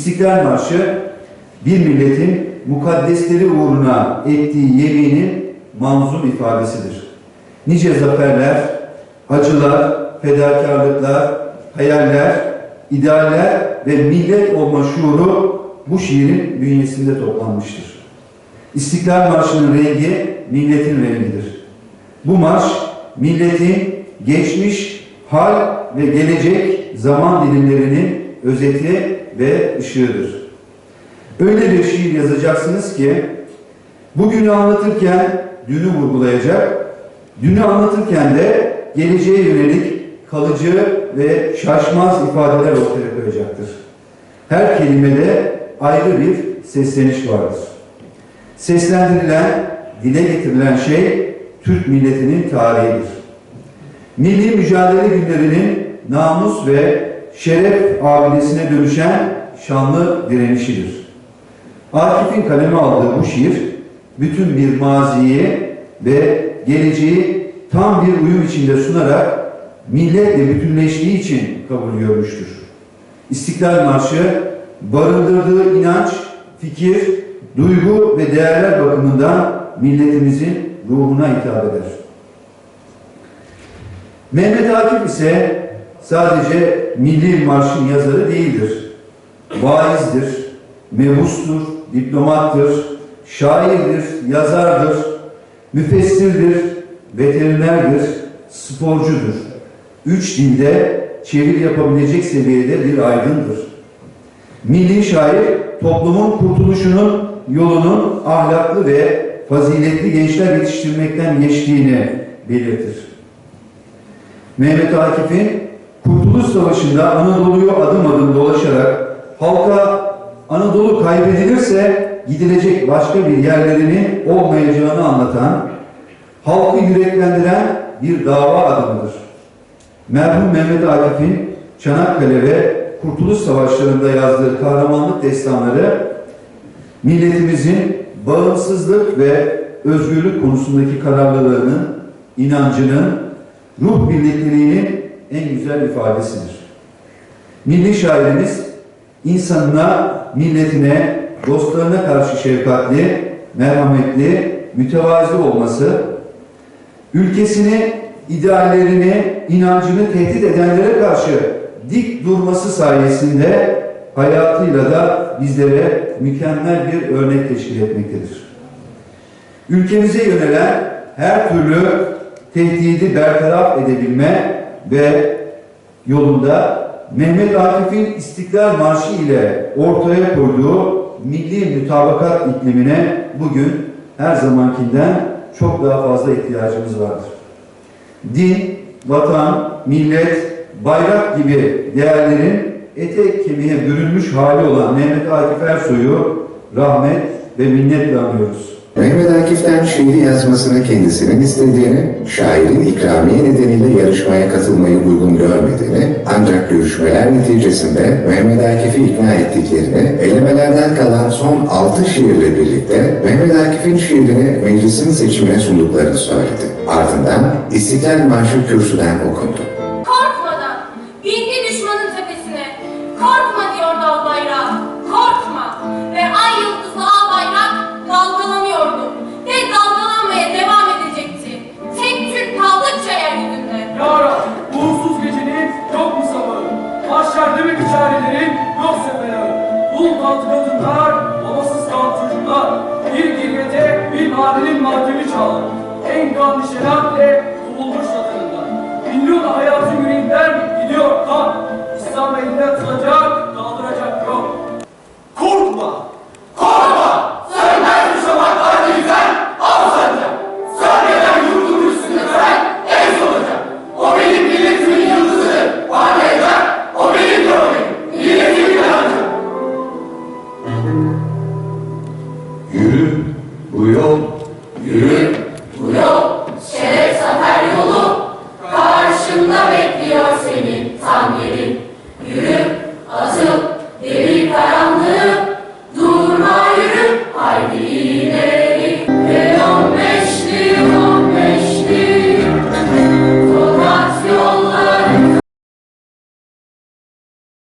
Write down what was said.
İstiklal Marşı bir milletin mukaddesleri uğruna ettiği yeminin manzum ifadesidir. Nice zaferler, acılar, fedakarlıklar, hayaller, idealler ve millet olma şuuru bu şiirin bünyesinde toplanmıştır. İstiklal Marşı'nın rengi milletin rengidir. Bu marş milletin geçmiş, hal ve gelecek zaman dilimlerinin özeti ve ışığıdır. Öyle bir şiir yazacaksınız ki bugünü anlatırken dünü vurgulayacak, dünü anlatırken de geleceğe yönelik kalıcı ve şaşmaz ifadeler ortaya koyacaktır. Her kelimede ayrı bir sesleniş vardır. Seslendirilen, dile getirilen şey Türk milletinin tarihidir. Milli mücadele günlerinin namus ve şeref abidesine dönüşen şanlı direnişidir. Akif'in kaleme aldığı bu şiir, bütün bir maziyi ve geleceği tam bir uyum içinde sunarak milletle bütünleştiği için kabul görmüştür. İstiklal Marşı barındırdığı inanç, fikir, duygu ve değerler bakımından milletimizin ruhuna hitap eder. Mehmet Akif ise sadece Milli Marş'ın yazarı değildir. Vaizdir, mebustur, diplomattır, şairdir, yazardır, müfessirdir, veterinerdir, sporcudur. Üç dilde çevir yapabilecek seviyede bir aydındır. Milli şair toplumun kurtuluşunun yolunun ahlaklı ve faziletli gençler yetiştirmekten geçtiğini belirtir. Mehmet Akif'in Kurtuluş Savaşı'nda Anadolu'yu adım adım dolaşarak halka Anadolu kaybedilirse gidilecek başka bir yerlerinin olmayacağını anlatan, halkı yüreklendiren bir dava adımıdır. Merhum Mehmet Akif'in Çanakkale ve Kurtuluş Savaşları'nda yazdığı kahramanlık destanları milletimizin bağımsızlık ve özgürlük konusundaki kararlılığının, inancının, ruh birlikteliğinin en güzel ifadesidir. Milli şairimiz insanına, milletine, dostlarına karşı şefkatli, merhametli, mütevazi olması, ülkesini, ideallerini, inancını tehdit edenlere karşı dik durması sayesinde hayatıyla da bizlere mükemmel bir örnek teşkil etmektedir. Ülkemize yönelen her türlü tehdidi bertaraf edebilme ve yolunda Mehmet Akif'in İstiklal Marşı ile ortaya koyduğu milli mütabakat iklimine bugün her zamankinden çok daha fazla ihtiyacımız vardır. Din, vatan, millet, bayrak gibi değerlerin etek kemiğe bürünmüş hali olan Mehmet Akif Ersoy'u rahmet ve minnetle anıyoruz. Mehmet Akif'ten şiiri yazmasını kendisinin istediğini, şairin ikramiye nedeniyle yarışmaya katılmayı uygun görmediğini, ancak görüşmeler neticesinde Mehmet Akif'i ikna ettiklerini, elemelerden kalan son altı şiirle birlikte Mehmet Akif'in şiirini meclisin seçimine sunduklarını söyledi. Ardından İstiklal Marşı kürsüden okundu. Kaldı kadınlar, babasız kalan çocuklar. Bir girmete bir madenin matemi çağlar. En kanlı şeratle başında bekliyor seni. Tanrı